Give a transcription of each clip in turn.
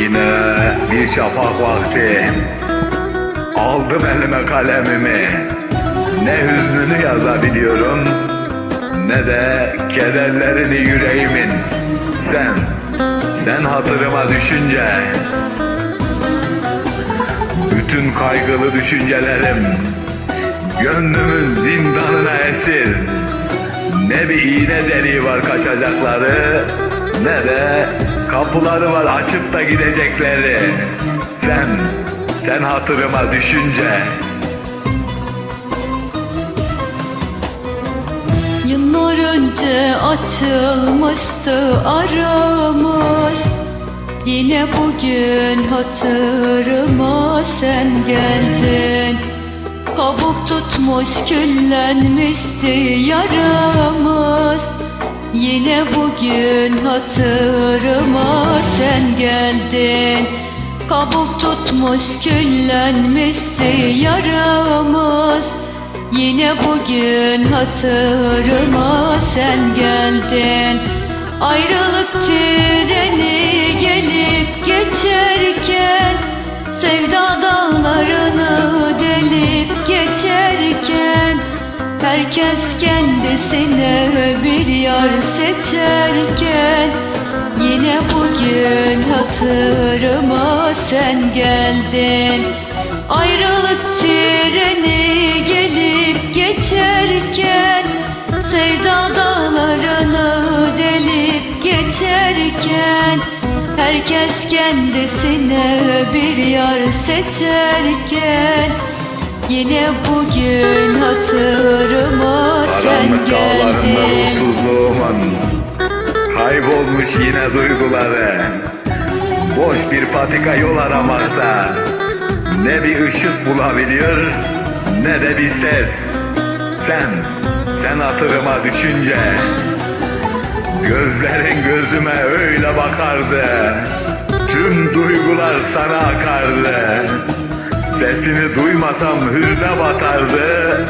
Yine bir şafak vakti. Aldım elime kalemimi. Ne hüznünü yazabiliyorum Ne de kederlerini yüreğimin. Sen, sen hatırıma düşünce. Bütün kaygılı düşüncelerim Gönlümün zindanına esir. Ne bir iğne deliği var kaçacakları Ne de kapıları var açıp da gidecekleri. Sen, sen hatırıma düşünce. Yıllar önce açılmıştı aramız Yine bugün hatırıma sen geldin. Kabuk tutmuş küllenmişti yaramız Yine bugün hatırıma sen geldin. Kabuk tutmuş küllenmişti yaramız Yine bugün hatırıma sen geldin. Ayrılık treni gelip geçerken Herkes kendisine bir yar seçerken Yine bugün hatırıma sen geldin. Ayrılık treni gelip geçerken Sevda dağlarını delip geçerken Herkes kendisine bir yar seçerken Yine bugün hatırıma Karanlık dağlarında ruhsuzluğumun Kaybolmuş yine duyguları. Boş bir patika yol aramakta. Ne bir ışık bulabiliyor Ne de bir ses. Sen, sen hatırıma düşünce. Gözlerin gözüme öyle bakardı. Tüm duygular sana akardı. Sesini duymasam hüzne batardı.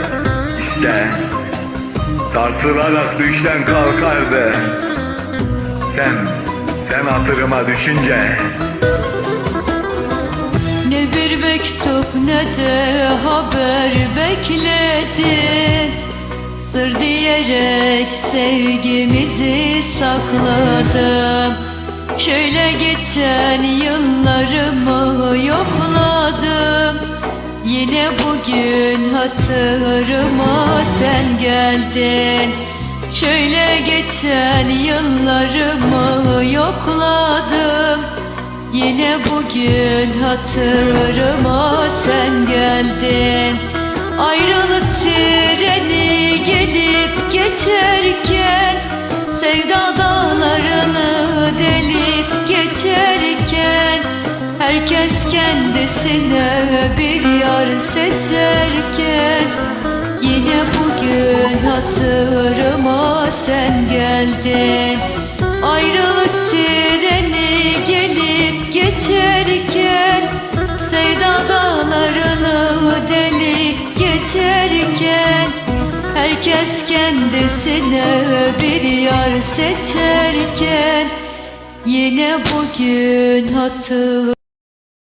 İşte Sarsılarak düşten kalkardı Sen, sen hatırıma düşünce. Ne bir mektup ne de haber bekledim Sır diyerek sevgimizi sakladım Şöyle geçen yıllarımı yokladım Yine bugün hatırıma sen geldin. Şöyle geçen yıllarımı yokladım. Yine bugün hatırıma sen geldin. Ayrılık treni gelip geçerken Sevda Herkes kendisine bir yar seçerken Yine bugün hatırıma sen geldin. Ayrılık treni gelip geçerken Sevda dağlarını delip geçerken Herkes kendisine bir yar seçerken Yine bugün hatır